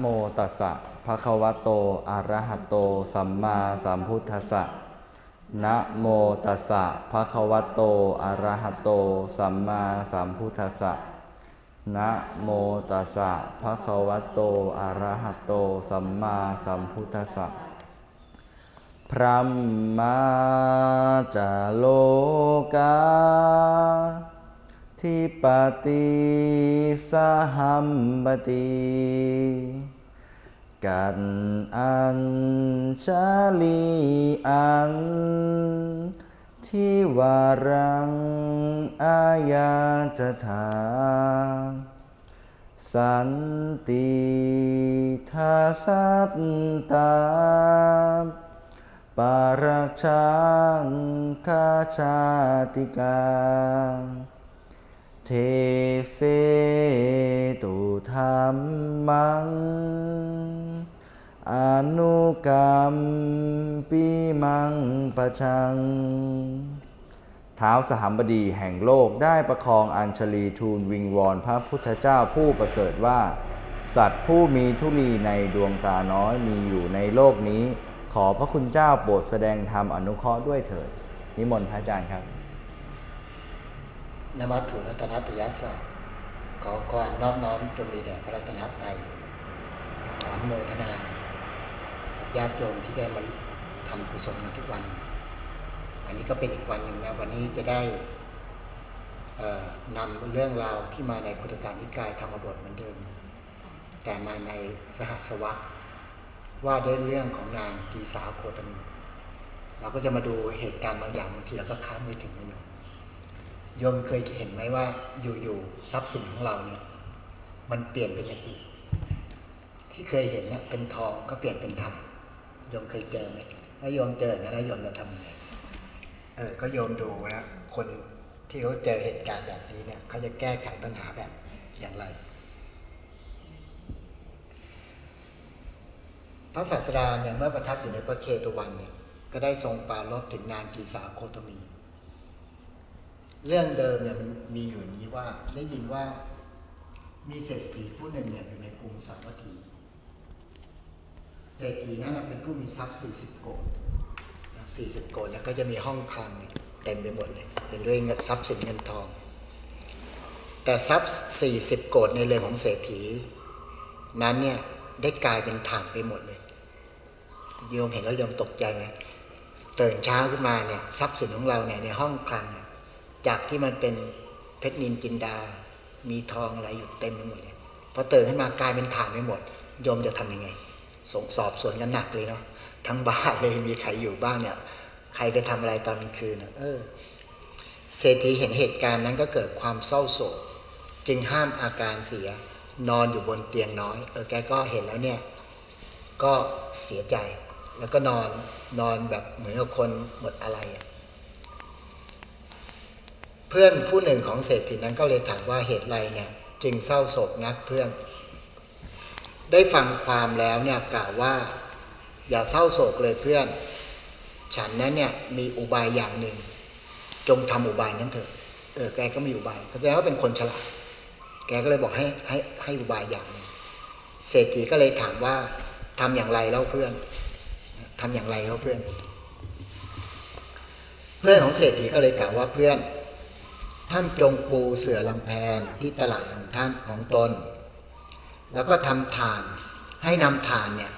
โมตัสสะภะคะวะโตอะระหะโต สัมมาสัมพุทธัสสะนะโมตัสสะภะคะวะโตอะระหะโต สัมมาสัมพุทธัสสะนะโมตัสสะภะคะวะโตอะระหะโต สัมมาสัมพุทธัสสะพระมาจาโลกา ทิปติสหัมปติ กันอัญชาลีอันทิวารังอายาจถาสันติทาสัตตาปารักชังคาชาติกา เทเสตุธรรมัง อนุกรรมปีมังประชัง เท้าวสหัมบดีแห่งโลกได้ประคองอัญชลีทูลวิงวอนพระพุทธเจ้าผู้ประเสริฐว่า สัตว์ผู้มีทุลีในดวงตาน้อยมีอยู่ในโลกนี้ ขอพระคุณเจ้าโปรดแสดงธรรมอนุเคราะห์ด้วยเถิด นิมนต์พระอาจารย์ครับ นมัตถุรัตนตยัสสะขอความนอบน้อมจงมีแด่พระรัตนตรัยขออนุโมทนากับญาติโยมที่ได้มาทำกุศลทุกวัน อันนี้ก็เป็นอีกวันหนึ่งนะวันนี้จะได้นำเรื่องราวที่มาในพุทธการนิกายธรรมบทเหมือนเดิม แต่มาในสหัสวรรษว่าด้วยเรื่องของนางกีสาโคตมี เราก็จะมาดูเหตุการณ์บางอย่างบางทีเราก็ค้าดไม่ถึงนะโยม โยมเคยเห็นไหมว่าอยู่ๆทรัพย์สินของเราเนี่ย มันเปลี่ยนเป็นอย่างอื่นที่เคยเห็นเนี่ยเป็นทองก็เปลี่ยนเป็นทองโยมเคยเจอไหมถ้าโยมเจออย่างนั้นแล้วโยมจะทำยังไงเออก็โยมดูนะคนที่เขาเจอเหตุการณ์แบบนี้เนี่ยเขาจะแก้ไขปัญหาแบบอย่างไรพระศาสดาเนี่ยเมื่อประทับอยู่ในพระเชตวันเนี่ยก็ได้ทรงปรารภถึงนางกีสาโคตมี เรื่องเดิมเนี่ยมันมีอยู่นี้ว่าได้ยินว่ามีเศรษฐีผู้หนึ่งเนี่ยอยู่ในกรุงสาวัตถี เศรษฐีนั้นเป็นผู้มีทรัพย์40โกดนะ40โกดแล้วก็จะมีห้องคลังเต็มไปหมดเลยเป็นด้วยเงินทรัพย์สินเงินทอง แต่ทรัพย์40โกดในเรือนของเศรษฐี นั้นเนี่ยได้กลายเป็นถ่านไปหมดเลยโยมเห็นแล้วโยมตกใจไหมตื่นเช้าขึ้นมาเนี่ยทรัพย์สินของเราเนี่ยในห้องคลังเนี่ย จากที่มันเป็นเพชรนินจินดา มีทองอะไรอยู่เต็มไปหมดเลยพอตื่นขึ้นมากลายเป็นฐานไปหมดโยมจะทำยังไง ส่งสอบสวนกันหนักเลยเนาะทั้งบ้านเลยมีใครอยู่บ้างเนี่ย ใครไปทำอะไรตอนกลางคืนนะเออเศรษฐีเห็นเหตุการณ์นั้นก็เกิดความเศร้าโศก จึงห้ามอาการเสียนอนอยู่บนเตียงน้อยเออแกก็เห็นแล้วเนี่ย ก็เสียใจ แล้วก็นอนนอนแบบเหมือนกับคนหมดอะไรอะ พื่อนผู้หนึ่งของเศรษฐีนั้นก็เลยถามว่าเหตุไรเนี่ยจึงเศร้าโศกนักเพื่อน ได้ฟังความแล้วเนี่ยกล่าวว่า อย่าเศร้าโศกเลยเพื่อน ฉันนั้นเนี่ยมีอุบายอย่างหนึ่ง จงทำอุบายนั้นเถอะเออแกก็มีอุบายแสดงว่าเป็นคนฉลาด แกก็เลยบอกให้ให้ให้อุบายอย่างหนึ่งเศรษฐีก็เลยถามว่าทำอย่างไรแล้วเพื่อนทำอย่างไรแล้วเพื่อน เพื่อนของเศรษฐีก็เลยกล่าวว่าเพื่อน ท่านจงปูเสื่อลำแพนที่ตลาดของท่านของตน แล้วก็ทำฐานให้นำฐานเนี่ย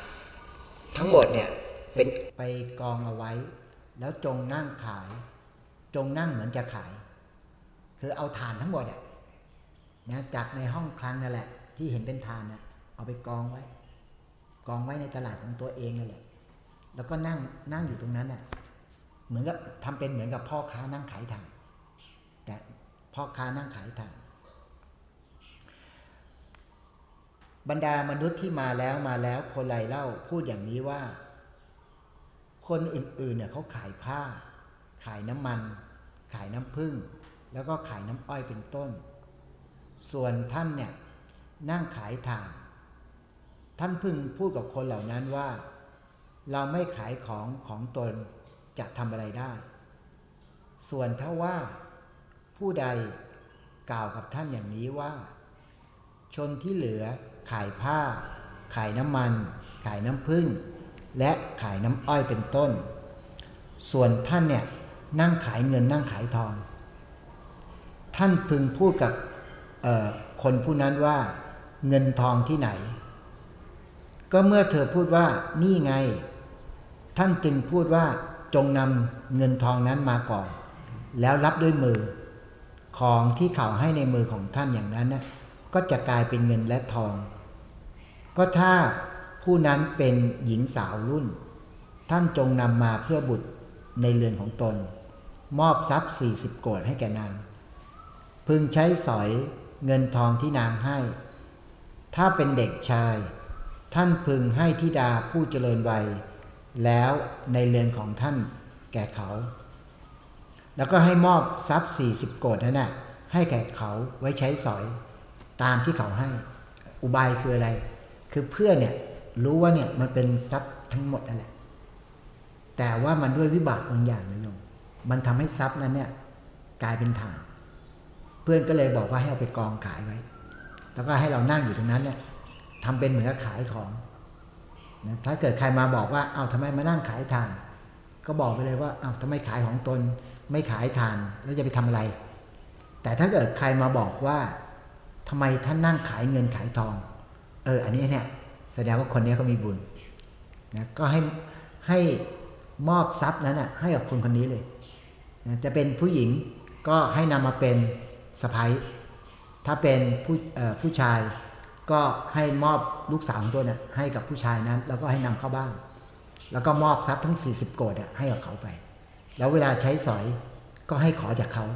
ทั้งหมดเนี่ยเป็นไปกองเอาไว้ แล้วจงนั่งขาย จงนั่งเหมือนจะขาย คือเอาฐานทั้งหมดเนี่ยนะจากในห้องคลังนั่นแหละ ที่เห็นเป็นฐานน่ะเอาไปกองไว้ กองไว้ในตลาดของตัวเองนั่นแหละ แล้วก็นั่งนั่งอยู่ตรงนั้นน่ะเหมือนกับทำเป็นเหมือนกับพ่อค้านั่งขายถ่าน พ่อค้านั่งขายถ่านบรรดามนุษย์ที่มาแล้วมาแล้วคนไรเล่าพูดอย่างนี้ว่า คนอื่นๆเนี่ยเขาขายผ้า ขายน้ำมัน ขายน้ำผึ้งแล้วก็ขายน้ำอ้อยเป็นต้น ส่วนท่านเนี่ยนั่งขายถ่าน ท่านพึงพูดกับคนเหล่านั้นว่า เราไม่ขายของของตนจะทำอะไรได้ ส่วนถ้าว่า ผู้ใดกล่าวกับท่านอย่างนี้ว่า ชนที่เหลือขายผ้า ขายน้ำมัน ขายน้ำผึ้งและขายน้ำอ้อยเป็นต้น ส่วนท่านเนี่ยนั่งขายเงินนั่งขายทอง ท่านพึงพูดกับคนผู้นั้นว่าเงินทองที่ไหน ก็เมื่อเธอพูดว่านี่ไง ท่านจึงพูดว่าจงนำเงินทองนั้นมาก่อน แล้วรับด้วยมือ ของที่เขาให้ในมือของท่านอย่างนั้นนะก็จะกลายเป็นเงินและทอง ก็ถ้าผู้นั้นเป็นหญิงสาวรุ่น ท่านจงนำมาเพื่อบุตรในเรือนของตน มอบทรัพย์ 40 โกดให้แก่นาง พึงใช้สอยเงินทองที่นางให้ ถ้าเป็นเด็กชาย ท่านพึงให้ธิดาผู้เจริญวัย แล้วในเรือนของท่านแก่เขา แล้วก็ให้มอบทรัพย์ 40 โกดนั่นน่ะให้แก่เขาไว้ใช้สอยตามที่เขาให้ อุบายคืออะไร คือเพื่อนเนี่ยรู้ว่าเนี่ยมันเป็นทรัพย์ทั้งหมดนั่นแหละ แต่ว่ามันด้วยวิบากบางอย่างนะโยมมันทำให้ทรัพย์นั้นเนี่ยกลายเป็นฐาน เพื่อนก็เลยบอกว่าให้เอาไปกองขายไว้ แล้วก็ให้เรานั่งอยู่ตรงนั้นเนี่ยทำเป็นเหมือนกับขายของนะถ้าเกิดใครมาบอกว่าเอาทำไมมานั่งขายทาน ก็บอกไปเลยว่าเอาทำไมขายของตน ไม่ขายทานแล้วจะไปทำอะไร แต่ถ้าเกิดใครมาบอกว่าทำไมท่านนั่งขายเงินขายทอง เออ อันนี้เนี่ยแสดงว่าคนนี้เขามีบุญนะก็ให้ให้มอบทรัพย์นั้นนะให้กับคนคนนี้เลยนะจะเป็นผู้หญิงก็ให้นำมาเป็นสะพ้ายถ้าเป็นผู้ผู้ชายก็ให้มอบลูกสาวของตัวน่ะให้กับผู้ชายนั้น แล้วก็ให้นำเข้าบ้าน แล้วก็มอบทรัพย์ทั้ง 40 โกดอะให้กับเขาไป แล้วเวลาใช้สอยก็ให้ขอจากเขา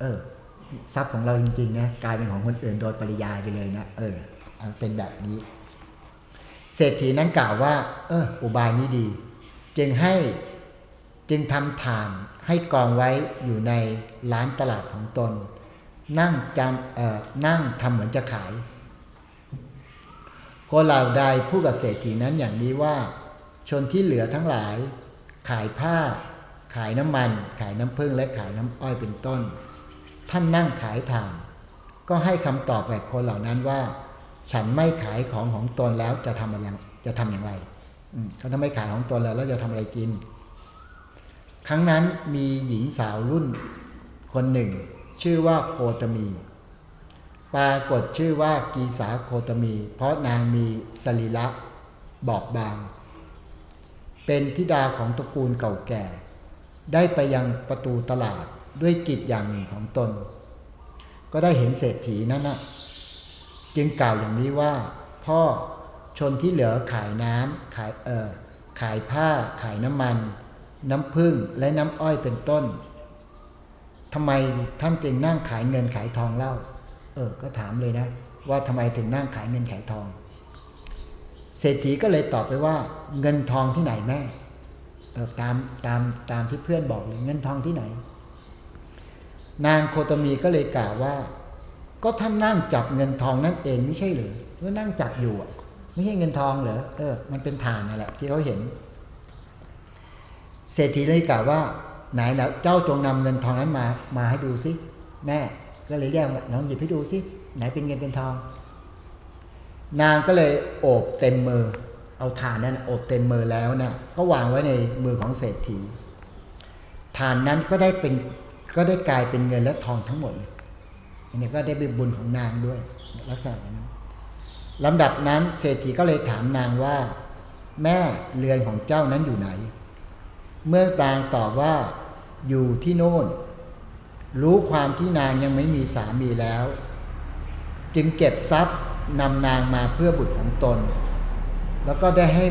เออ ทรัพย์ของเราจริงๆนะกลายเป็นของคนอื่นโดยปริยายไปเลยนะเออเป็นแบบนี้ เศรษฐีนั้นกล่าวว่า เออ อุบายนี้ดี จึงให้จึงทำฐานให้กองไว้อยู่ในร้านตลาดของตน นั่งจำเอ่อนั่งทำเหมือนจะขายคนเหล่าใดผู้กับเศรษฐีนั้นอย่างนี้ว่า ชนที่เหลือทั้งหลาย ขายผ้า ขายน้ำมัน ขายน้ำผึ้งและขายน้ำอ้อยเป็นต้น ท่านนั่งขายทาน ก็ให้คำตอบแก่คนเหล่านั้นว่า ฉันไม่ขายของของตนแล้วจะทำอะไรจะทำอย่างไรเขาถ้าไม่ขายของตนแล้วแล้วจะทำอะไรกิน ครั้งนั้นมีหญิงสาวรุ่นคนหนึ่ง ชื่อว่าโคตมี ปรากฏชื่อว่ากีสาโคตมี เพราะนางมีสรีระบอบบาง เป็นธิดาของตระกูลเก่าแก่ ได้ไปยังประตูตลาดด้วยกิจอย่างหนึ่งของตน ก็ได้เห็นเศรษฐีนั้นนะจึงกล่าวอย่างนี้ว่า พ่อชนที่เหลือขายน้ำขายเออขายผ้า ขายน้ำมัน น้ำผึ้งและน้ำอ้อยเป็นต้นทำไมท่านจึงนั่งขายเงินขายทองเล่า เออ ก็ถามเลยนะ ว่าทำไมถึงนั่งขายเงินขายทอง เศรษฐีก็เลยตอบไปว่า เงินทองที่ไหนแม่ ตามตามตามที่เพื่อนบอกเลยเงินทองที่ไหน นางโคตมีก็เลยกล่าวว่า ก็ท่านนั่งจับเงินทองนั่นเองไม่ใช่หรือก็นั่งจับอยู่อะไม่ใช่เงินทองเหรอเออมันเป็นฐานนั่นแหละที่เขาเห็น เศรษฐีเลยกล่าวว่า ไหนแล้วเจ้าจงนำเงินทองนั้นมา มาให้ดูสิแม่ก็เลยเรียกน้องหยิบให้ดูสิไหนเป็นเงินเป็นทอง นางก็เลยโอบเต็มมือ เอาฐานนั้นอบเต็มมือแล้วนะก็วางไว้ในมือของเศรษฐีฐานนั้นก็ได้เป็นก็ได้กลายเป็นเงินและทองทั้งหมดเลยอันนี้ก็ได้เป็นบุญของนางด้วย ลักษณะนั้นลำดับนั้นเศรษฐีก็เลยถามนางว่า แม่เรือนของเจ้านั้นอยู่ไหน เมื่อนางตอบว่าอยู่ที่โน่น รู้ความที่นางยังไม่มีสามีแล้ว จึงเก็บทรัพย์นำนางมาเพื่อบุตรของตน แล้วก็ได้ให้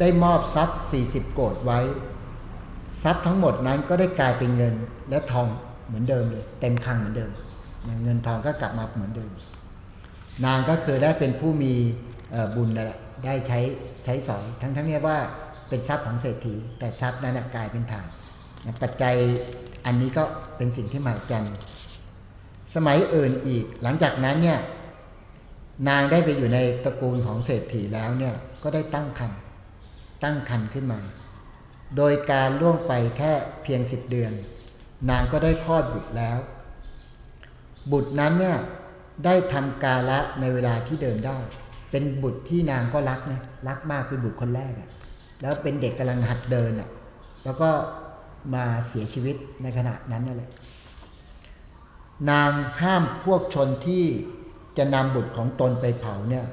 ได้มอบทรัพย์ 40 โกดไว้ ทรัพย์ทั้งหมดนั้นก็ได้กลายเป็นเงินและทองเหมือนเดิมเลย เต็มคลังเหมือนเดิม เงินทองก็กลับมาเหมือนเดิม นางก็คือได้เป็นผู้มีบุญนั่นแหละได้ใช้ใช้สอยทั้งทั้งนี้ว่าเป็นทรัพย์ของเศรษฐี แต่ทรัพย์นั้นกลายเป็นฐาน ปัจจัยอันนี้ก็เป็นสิ่งที่มหัศจรรย์สมัยอื่นอีกหลังจากนั้นเนี่ย นางได้ไปอยู่ในตระกูลของเศรษฐีแล้วเนี่ยก็ได้ตั้งคันตั้งคันขึ้นมา โดยการล่วงไปแค่เพียงสิบเดือน นางก็ได้คลอดบุตรแล้ว บุตรนั้นเนี่ยได้ทำกาละในเวลาที่เดินได้ เป็นบุตรที่นางก็รักนะรักมากเป็นบุตรคนแรกอะแล้วเป็นเด็กกำลังหัดเดินอะแล้วก็มาเสียชีวิตในขณะนั้นนั่นแหละนางห้ามพวกชนที่ จะนำบุตรของตนไปเผาเนี่ย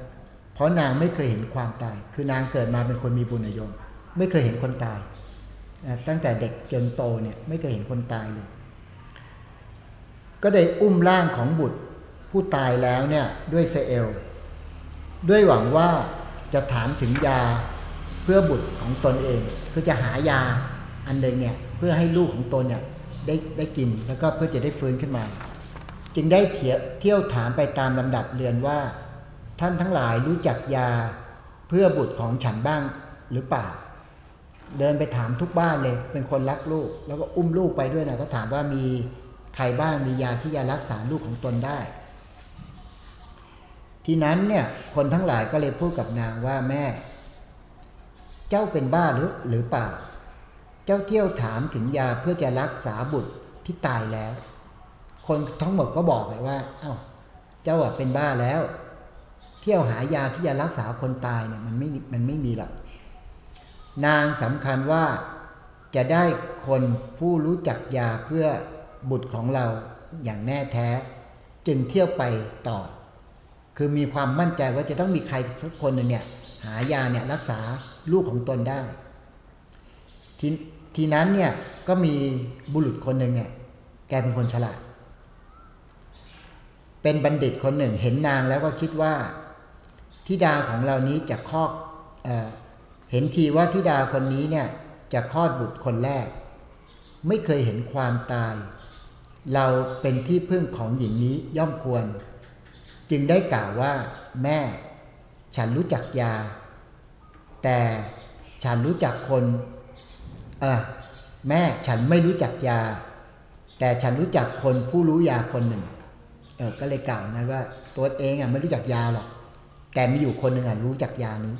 เพราะนางไม่เคยเห็นความตาย คือนางเกิดมาเป็นคนมีบุญนิยมไม่เคยเห็นคนตาย ตั้งแต่เด็กจนโตเนี่ยไม่เคยเห็นคนตายเลย ก็ได้อุ้มร่างของบุตรผู้ตายแล้วเนี่ยด้วยเซเอล ด้วยหวังว่าจะถามถึงยาเพื่อบุตรของตนเองคือจะหายาอันหนึ่งเนี่ยเพื่อให้ลูกของตนเนี่ยได้ได้กินแล้วก็เพื่อจะได้ฟื้นขึ้นมา จึงได้เที่ยวถามไปตามลำดับเรือนว่า ท่านทั้งหลายรู้จักยาเพื่อบุตรของฉันบ้างหรือเปล่า เดินไปถามทุกบ้านเลย เป็นคนรักลูก แล้วก็อุ้มลูกไปด้วยนะก็ถามว่ามีใครบ้างมียาที่จะรักษาลูกของตนได้ ทีนั้นเนี่ยคนทั้งหลายก็เลยพูดกับนางว่าแม่ เจ้าเป็นบ้าหรือหรือเปล่า เจ้าเที่ยวถามถึงยาเพื่อจะรักษาบุตรที่ตายแล้ว คนทั้งหมดก็บอกเลยว่าเอ้าเจ้าเป็นบ้าแล้ว เที่ยวหายาที่จะรักษาคนตายเนี่ยมันไม่มันไม่มีหรอกนางสำคัญว่าจะได้คนผู้รู้จักยาเพื่อบุตรของเราอย่างแน่แท้ จึงเที่ยวไปต่อ คือมีความมั่นใจว่าจะต้องมีใครสักคนหนึ่งเนี่ยหายาเนี่ยรักษาลูกของตนได้ทีทีนั้นเนี่ยก็มีบุรุษคนหนึ่งเนี่ยแกเป็นคนฉลาด เป็นบัณฑิตคนหนึ่งเห็นนางแล้วก็คิดว่าทิดาของเรานี้จะคลอดเออเห็นทีว่าทิดาคนนี้เนี่ยจะคลอดบุตรคนแรก ไม่เคยเห็นความตาย เราเป็นที่พึ่งของหญิงนี้ย่อมควร จึงได้กล่าวว่า แม่ ฉันรู้จักยา แต่ฉันรู้จักคนเออแม่ฉันไม่รู้จักยา แต่ฉันรู้จักคนผู้รู้ยาคนหนึ่ง เออก็เลยกล่าวนะว่าตัวเองอะไม่รู้จักยาหรอกแต่มีอยู่คนหนึ่งอะรู้จักยานี้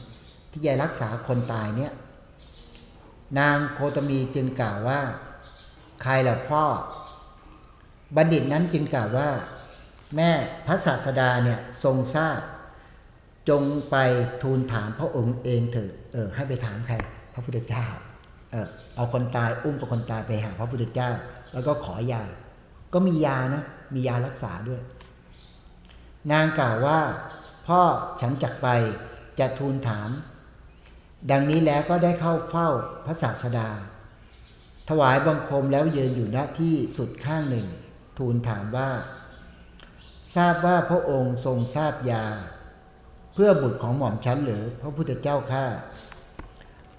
ที่จะรักษาคนตายเนี่ย นางโคตมีจึงกล่าวว่า ใครล่ะพ่อ บัณฑิตนั้นจึงกล่าวว่า แม่พระศาสดาเนี่ยทรงทราบ จงไปทูลถามพระองค์เองเถิดเออให้ไปถามใคร พระพุทธเจ้าเออเอาคนตายอุ้มตัวคนตายไปหาพระพุทธเจ้า แล้วก็ขอยา ก็มียานะ มียารักษาด้วย นางกล่าวว่า พ่อฉันจักไปจะทูลถาม ดังนี้แล้วก็ได้เข้าเฝ้าพระศาสดา ถวายบังคมแล้วยืนอยู่ณที่สุดข้างหนึ่ง ทูลถามว่า ทราบว่าพระองค์ทรงทราบยา เพื่อบุตรของหม่อมฉันหรือพระพุทธเจ้าข้า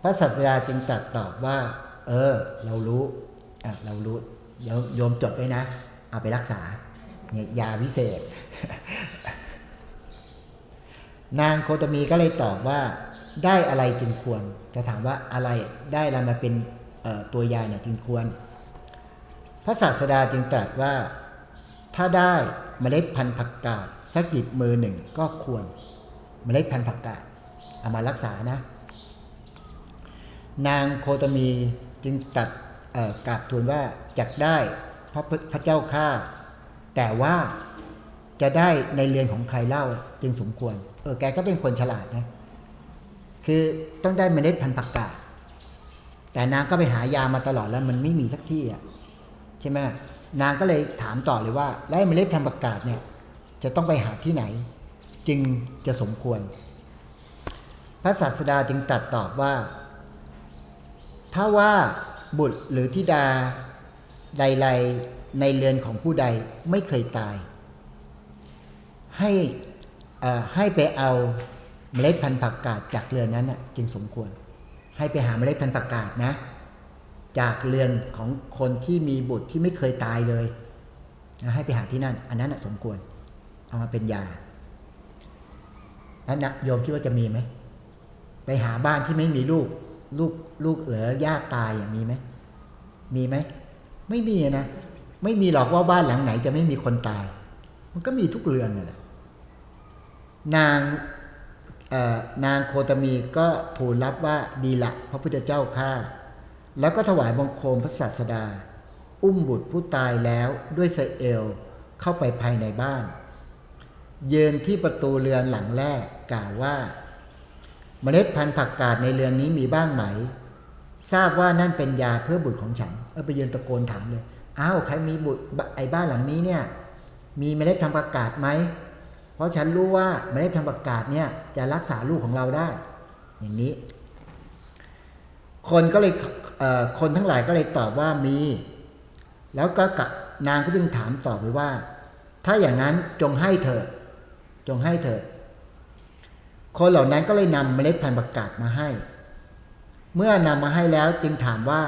พระศาสดาจึงตรัสตอบว่า เออ เรารู้อะเรารู้เดี๋ยวโยมจดไว้นะ เอาไปรักษา เนี่ยยาวิเศษ นางโคตมีก็เลยตอบว่าได้อะไรจึงควร จะถามว่าอะไรได้อะไรมาเป็นตัวยาเนี่ยจึงควร พระศาสดาจึงตรัสว่าถ้าได้เมล็ดพันธุ์ผักกาดสักหยิบมือหนึ่งก็ควร เมล็ดพันธุ์ผักกาดเอามารักษานะ นางโคตมีจึงตัดกราบทูลว่าจักได้พระพระเจ้าข้า แต่ว่าจะได้ในเรือนของใครเล่าจึงสมควร เออแกก็เป็นคนฉลาดนะ คือต้องได้เมล็ดพันธุ์ผักกาดแต่นางก็ไปหายามาตลอดแล้วมันไม่มีสักที่อะใช่ไหมนางก็เลยถามต่อเลยว่า แล้วไอ้เมล็ดพันธุ์ผักกาดเนี่ย จะต้องไปหาที่ไหน จึงจะสมควร พระศาสดาจึงตรัสตอบว่า ถ้าว่าบุตรหรือธิดาใดๆ ในเรือนของผู้ใดไม่เคยตาย ให้ให้ไปเอาเมล็ดพันธุ์ผักกาดจากเรือนนั้นจึงสมควร ให้ไปหาเมล็ดพันธุ์ผักกาดนะ จากเรือนของคนที่มีบุตรที่ไม่เคยตายเลยให้ไปหาที่นั่น อันนั้นสมควร เอามาเป็นยาแล้วนะโยมคิดว่าจะมีไหมไปหาบ้านที่ไม่มีลูก ลูกลูกเหลือญาติตายอย่างมีไหมมีไหมไม่มีนะ ไม่มีหรอกว่าบ้านหลังไหนจะไม่มีคนตาย มันก็มีทุกเรือนนั่นแหละนางนางโคตมีก็ทูลรับว่าดีละพระพุทธเจ้าข้าแล้วก็ถวายบังคมพระศาสดา อุ้มบุตรผู้ตายแล้วด้วยไซเอลเข้าไปภายในบ้าน เยืนที่ประตูเรือนหลังแรกกล่าวว่าเมล็ดพันธุ์ผักกาดในเรือนนี้มีบ้างไหม ทราบว่านั่นเป็นยาเพื่อบุตรของฉันเออไปยืนตะโกนถามเลย อ้าวใครมีบุตรไอ้บ้านหลังนี้เนี่ยมีเมล็ดพันธุ์ผักกาดไหม เพราะฉันรู้ว่าเมล็ดพันธุ์ผักกาดเนี่ยจะรักษาลูกของเราได้ อย่างนี้ คนก็เลยเคนทั้งหลายก็เลยตอบว่ามี แล้วก็กนางก็จึงถามตอบไปว่า ถ้าอย่างนั้นจงให้เถิด จงให้เถิด คนเหล่านั้นก็เลยนำเมล็ดพันธุ์ผักกาดมาให้ เมื่อนำมาให้แล้วจึงถามว่า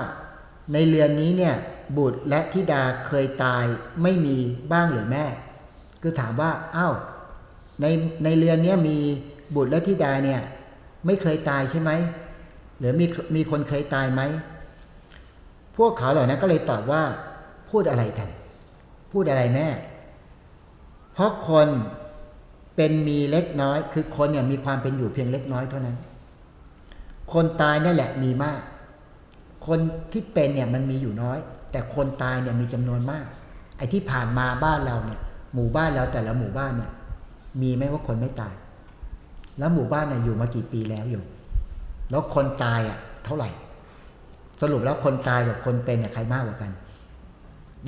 ในเรือนนี้เนี่ย บุตรและธิดาเคยตายไม่มีบ้างหรือแม่ คือถามว่าอ้าวในในเรือนเนี้ยมีบุตรและธิดาเนี่ยไม่เคยตายใช่ไหมหรือมีมีคนเคยตายไหมพวกเขาเหล่านั้นก็เลยตอบว่า พูดอะไรกัน พูดอะไรแม่ เพราะคนเป็นมีเล็กน้อย คือคนเนี่ยมีความเป็นอยู่เพียงเล็กน้อยเท่านั้น คนตายนั่นแหละมีมาก คนที่เป็นเนี่ยมันมีอยู่น้อย แต่คนตายเนี่ยมีจำนวนมาก ไอ้ที่ผ่านมาบ้านเราเนี่ย หมู่บ้านเราแต่ละหมู่บ้านเนี่ย มีไหมว่าคนไม่ตาย แล้วหมู่บ้านเนี่ยอยู่มากี่ปีแล้วอยู่ แล้วคนตายอะ เท่าไหร่ สรุปแล้วคนตายกับคนเป็นเนี่ยใครมากกว่ากัน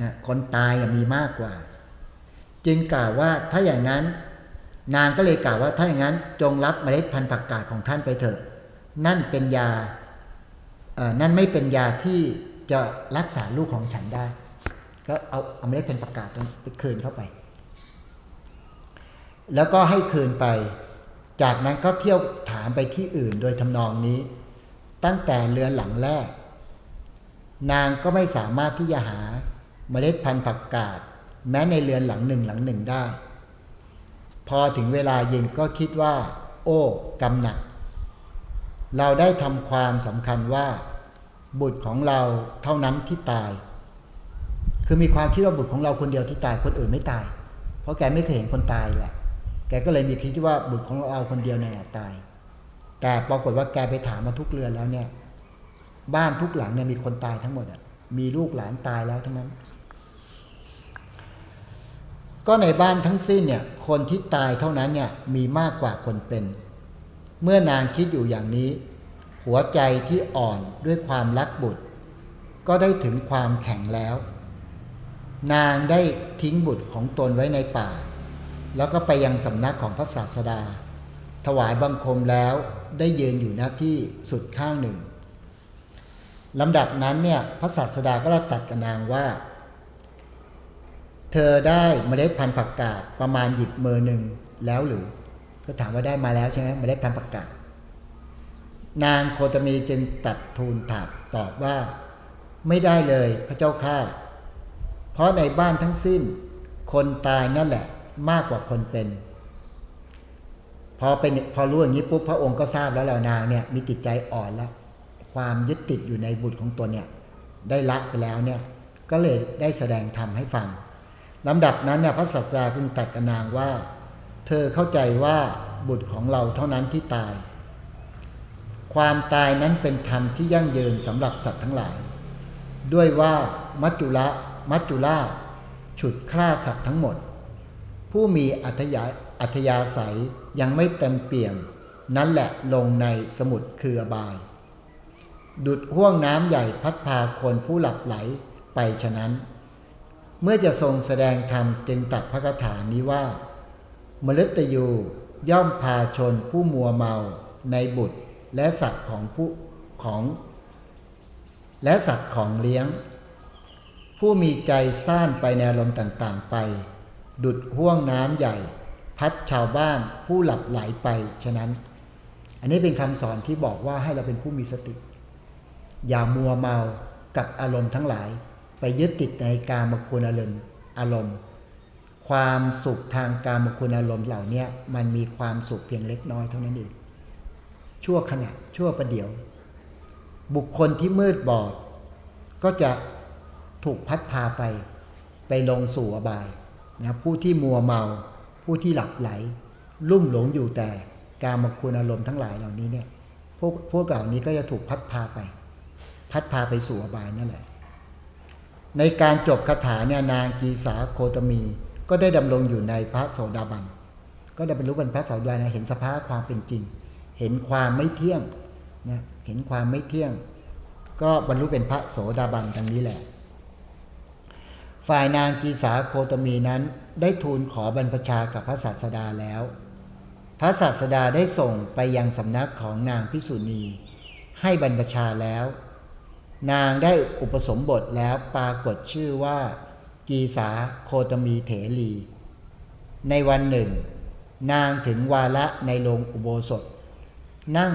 นะคนตายเนี่ยมีมากกว่า จึงกล่าวว่าถ้าอย่างนั้น นางก็เลยกล่าวว่าถ้าอย่างนั้น จงรับเมล็ดพันธุ์ผักกาดของท่านไปเถอะ นั่นเป็นยา นั่นไม่เป็นยาที่จะรักษาลูกของฉันได้ ก็เอาเอาเมล็ดพันธุ์ผักกาดนั้นไปคืนเข้าไป แล้วก็ให้คืนไป จากนั้นก็เที่ยวถามไปที่อื่นโดยทำนองนี้ ตั้งแต่เรือนหลังแรก นางก็ไม่สามารถที่จะหาเมล็ดพันธุ์ผักกาดแม้ในเรือนหลังหนึ่งหลังหนึ่งได้ พอถึงเวลาเย็นก็คิดว่า โอ้กำหนัก เราได้ทำความสำคัญว่า บุตรของเราเท่านั้นที่ตาย คือมีความคิดว่าบุตรของเราคนเดียวที่ตายคนอื่นไม่ตาย เพราะแกไม่เคยเห็นคนตายแหละแกก็เลยมีคิดว่าบุตรของเราคนเดียวเนี่ยตาย แต่ปรากฏว่าแกไปถามมาทุกเรือนแล้วเนี่ย บ้านทุกหลังเนี่ยมีคนตายทั้งหมดอะมีลูกหลานตายแล้วทั้งนั้น ก็ในบ้านทั้งสิ้นเนี่ยคนที่ตายเท่านั้นเนี่ยมีมากกว่าคนเป็น เมื่อนางคิดอยู่อย่างนี้ หัวใจที่อ่อนด้วยความรักบุตร ก็ได้ถึงความแข็งแล้ว นางได้ทิ้งบุตรของตนไว้ในป่า แล้วก็ไปยังสำนักของพระศาสดา ถวายบังคมแล้วได้ยืนอยู่หน้าที่สุดข้างหนึ่งลำดับนั้นเนี่ยพระศาสดาก็ได้ตัดกับนางว่า เธอได้เมล็ดพันธุ์ผักกาดประมาณหยิบมือหนึ่งแล้วหรือ ก็ถามว่าได้มาแล้วใช่ไหมเมล็ดพันธุ์ผักกาด นางโคตมีจึงตัดทูลถามตอบว่า ไม่ได้เลยพระเจ้าข้าเพราะในบ้านทั้งสิ้น คนตายนั่นแหละมากกว่าคนเป็น พอเป็นพอรู้อย่างนี้ปุ๊บพระองค์ก็ทราบแล้วแหละนางเนี่ยมีจิตใจอ่อนแล้วความยึดติดอยู่ในบุตรของตนเนี่ยได้ละไปแล้วเนี่ยก็เลยได้แสดงธรรมให้ฟังลำดับนั้นเนี่ยพระสัสดาจึงตัดกับนางว่า เธอเข้าใจว่าบุตรของเราเท่านั้นที่ตาย ความตายนั้นเป็นธรรมที่ยั่งยืนสำหรับสัตว์ทั้งหลาย ด้วยว่ามัจจุละมัจจุราชฉุดฆ่าสัตว์ทั้งหมด ผู้มีอัธยาอัธยาศัยยังไม่เต็มเปี่ยม นั่นแหละลงในสมุดคืออบาย ดุดห่วงน้ำใหญ่พัดพาคนผู้หลับไหลไปฉะนั้น เมื่อจะทรงแสดงธรรมจึงตัดพระคาถานี้ว่า มฤตยูย่อมพาชนผู้มัวเมาในบุตร และสัตว์ของผู้ของและสัตว์ของเลี้ยง ผู้มีใจซ่านไปในอารมณ์ต่างๆไป ดุดห่วงน้ำใหญ่ พัดชาวบ้านผู้หลับไหลไปฉะนั้น อันนี้เป็นคำสอนที่บอกว่าให้เราเป็นผู้มีสติ อย่ามัวเมากับอารมณ์ทั้งหลาย ไปยึดติดในกามคุณอารมณ์อารมณ์ ความสุขทางกามคุณอารมณ์เหล่านี้มันมีความสุขเพียงเล็กน้อยเท่านั้นเอง ชั่วขณะ ชั่วประเดี๋ยว บุคคลที่มืดบอด ก็จะถูกพัดพาไป ไปลงสู่อบายนะผู้ที่มัวเมา ผู้ที่หลับไหล ลุ่มหลงอยู่แต่การมคุณอารมณ์ทั้งหลายเหล่านี้เนี่ยพวกพวกเหล่านี้ก็จะถูกพัดพาไป พัดพาไปสู่อบายนั่นแหละในการจบคาถาเนี่ยนางกีสาโคตมี ก็ได้ดำรงอยู่ในพระโสดาบัน ก็ได้บรรลุเป็นพระโสดานะเห็นสภาพความเป็นจริง เห็นความไม่เที่ยงนะเห็นความไม่เที่ยง ก็บรรลุเป็นพระโสดาบันดังนี้แหละ ฝ่ายนางกีสาโคตมีนั้นได้ทูลขอบรรพชากับพระศาสดาแล้ว พระศาสดาได้ส่งไปยังสำนักของนางพิสุณี ให้บรรพชาแล้ว นางได้อุปสมบทแล้วปรากฏชื่อว่า กีสาโคตมีเถรีในวันหนึ่ง นางถึงวาระในโรงอุโบสถ นั่ง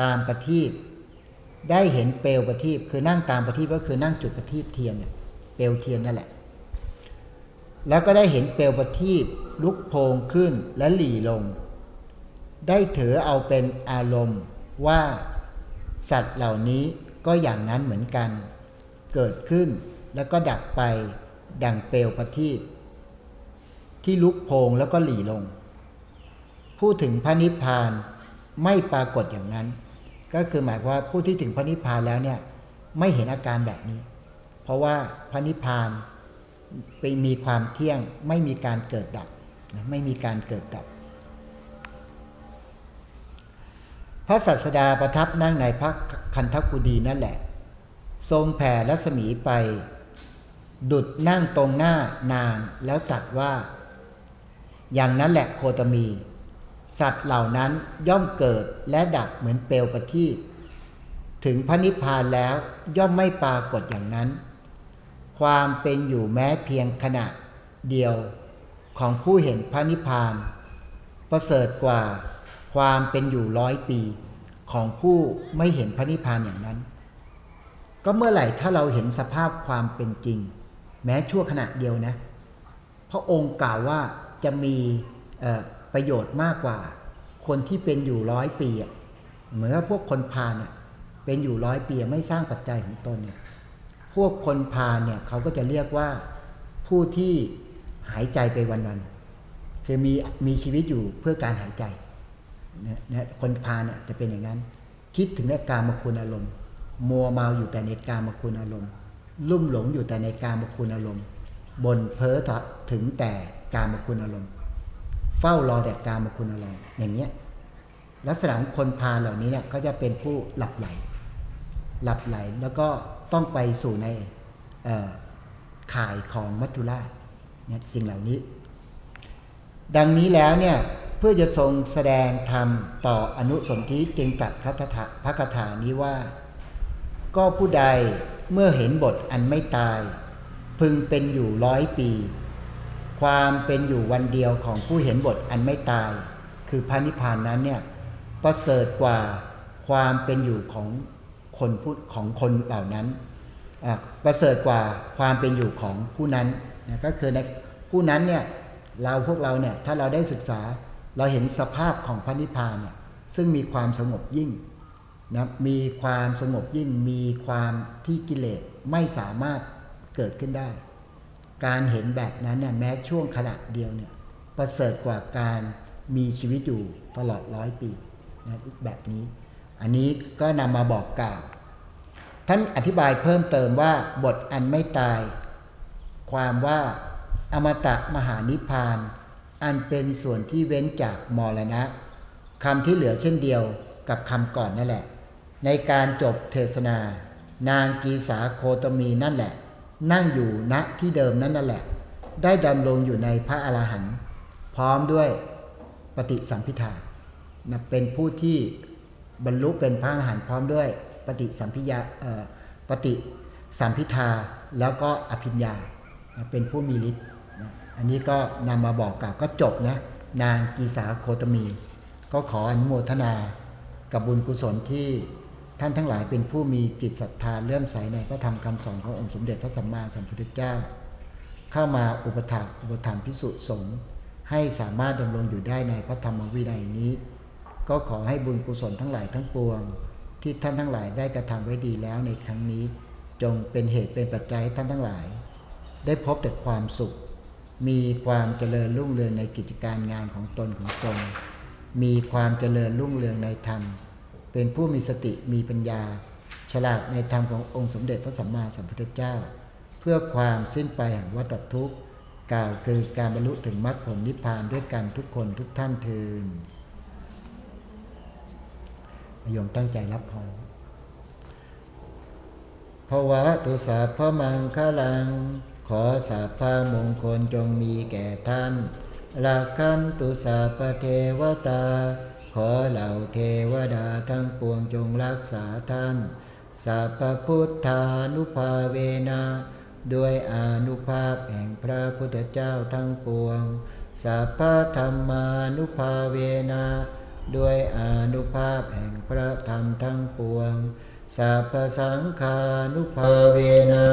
ตามประทีปได้เห็นเปลวประทีปคือนั่งตามประทีปก็คือนั่งจุดประทีปเทียนเปลวเทียนนั่นแหละ แล้วก็ได้เห็นเปลวประทีปลุกโพงขึ้นและหลีลง ได้ถือเอาเป็นอารมณ์ว่าสัตว์เหล่านี้ก็อย่างนั้นเหมือนกัน เกิดขึ้นแล้วก็ดับไปดังเปลวประทีปที่ลุกโพงแล้วก็หลีลง พูดถึงพระนิพพาน ไม่ปรากฏอย่างนั้น ก็คือหมายว่าผู้ที่ถึงพระนิพพานแล้วเนี่ยไม่เห็นอาการแบบนี้ เพราะว่าพระนิพพานไปมีความเที่ยงไม่มีการเกิดดับไม่มีการเกิดดับ พระสัสดาประทับนั่งในพระคันธกุฎีนั่นแหละ ทรงแผ่รัศมีไป ดุดนั่งตรงหน้านางแล้วตรัดว่า อย่างนั้นแหละโคตมี สัตว์เหล่านั้นย่อมเกิดและดับเหมือนเปลวประทีปถึงพระนิพพานแล้วย่อมไม่ปรากฏอย่างนั้น ความเป็นอยู่แม้เพียงขณะเดียวของผู้เห็นพระนิพพาน ประเสริฐกว่าความเป็นอยู่ร้อยปีของผู้ไม่เห็นพระนิพพานอย่างนั้น ก็เมื่อไหร่ถ้าเราเห็นสภาพความเป็นจริง แม้ชั่วขณะเดียวนะ พระองค์กล่าวว่าจะมี ประโยชน์มากกว่า คนที่เป็นอยู่ร้อยปีอะเหมือนกับพวกคนพาลน่ะเป็นอยู่ร้อยปีไม่สร้างปัจจัยของตนเนี่ยพวกคนพาลเนี่ยเขาก็จะเรียกว่าผู้ที่หายใจไปวันๆคือมีมีชีวิตอยู่เพื่อการหายใจนะนะคนพาเนี่ยจะเป็นอย่างนั้น คิดถึงแต่การมคุณอารมณ์มัวเมาอยู่แต่ในการมคุณอารมณ์ ลุ่มหลงอยู่แต่ในการมคุณอารมณ์บนเพ้อถึงแต่การมคุณอารมณ์ เฝ้ารอแต่การมาคุณอารมณ์อย่างเนี้ยลักษณะของคนพาเหล่านี้เนี่ยก็จะเป็นผู้หลับไหล หลับไหลแล้วก็ต้องไปสู่ในข่ายของมัจจุราชเนี่ยสิ่งเหล่านี้ ดังนี้แล้วเนี่ยเพื่อจะทรงแสดงธรรมต่ออนุสนธิจึงตัดคัตถะพระคาถานี้ว่า ก็ผู้ใดเมื่อเห็นบทอันไม่ตาย พึงเป็นอยู่ร้อยปี ความเป็นอยู่วันเดียวของผู้เห็นบทอันไม่ตาย คือพระนิพพานนั้นเนี่ยประเสริฐกว่าความเป็นอยู่ของคนผู้ของคนเหล่านั้นประเสริฐกว่าความเป็นอยู่ของผู้นั้นนะก็คือในผู้นั้นเนี่ยเราพวกเราเนี่ยถ้าเราได้ศึกษาเราเห็นสภาพของพระนิพพานเนี่ยซึ่งมีความสงบยิ่งนะมีความสงบยิ่งมีความที่กิเลสไม่สามารถเกิดขึ้นได้ การเห็นแบบนั้นเนี่ยแม้ช่วงขณะเดียวเนี่ยประเสริฐกว่าการมีชีวิตอยู่ตลอดร้อยปีนะแบบนี้ อันนี้ก็นำมาบอกกล่าว ท่านอธิบายเพิ่มเติมว่าบทอันไม่ตาย ความว่าอมตะมหานิพพาน อันเป็นส่วนที่เว้นจากมรณะคำที่เหลือเช่นเดียวกับคำก่อนนั่นแหละ ในการจบเทศนา นางกีสาโคตมีนั่นแหละ นั่งอยู่ณที่เดิมนั่นนั่นแหละ ได้ดำรงอยู่ในพระอรหันต์พร้อมด้วยปฏิสัมพิทานะเป็นผู้ที่บรรลุเป็นพระอรหันต์พร้อมด้วยปฏิสัมพิยาปฏิสัมพิทาแล้วก็อภิญญานะเป็นผู้มีฤทธิ์อันนี้ก็นำมาบอกกล่าวก็จบนะนางกีสาโคตมี ก็ขออนุโมทนากับบุญกุศลที่ ท่านทั้งหลายเป็นผู้มีจิตศรัทธาเลื่อมใสในพระธรรมคำสอนขององค์สมเด็จพระสัมมาสัมพุทธเจ้า เข้ามาอุปถัมภ์อุปถัมภ์พิสุสงฆ์ให้สามารถดำรงอยู่ได้ในพระธรรมวินัยนี้ ก็ขอให้บุญกุศลทั้งหลายทั้งปวง ที่ท่านทั้งหลายได้กระทำไว้ดีแล้วในครั้งนี้ จงเป็นเหตุเป็นปัจจัยให้ท่านทั้งหลาย ได้พบแต่ความสุข มีความเจริญรุ่งเรืองในกิจการงานของตนของตน มีความเจริญรุ่งเรืองในธรรม เป็นผู้มีสติมีปัญญา ฉลาดในธรรมขององค์สมเด็จพระสัมมาสัมพุทธเจ้า เพื่อความสิ้นไปแห่งวัฏทุกข์กล่าวคือการบรรลุถึงมรรคผลนิพพานด้วยกันทุกคนทุกท่านเทินโยมตั้งใจรับพรภวะตุสัพมังคลัง ขอสัพพมงคลจงมีแก่ท่านลักขันตุสัพพเทวตา อเหล่าเทวดาทั้งปวงจงรักษาท่านสัพพุทธานุภาเวนะด้วยอนุภาพแห่งพระพุทธเจ้าทั้งปวงสัพพธรรมานุภาเวนะด้วยอนุภาพแห่งพระธรรมทั้งปวงสัพพสังฆานุภาเวนะ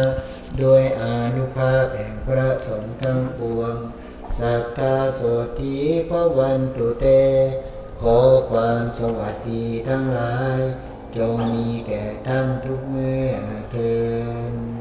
ด้วยอนุภาพแห่งพระสงฆ์ทั้งปวง สัทธาโสธีพระวันตุเต ขอความสวัสดีทั้งหลาย จงมีแก่ท่านทุกเมื่อเทิน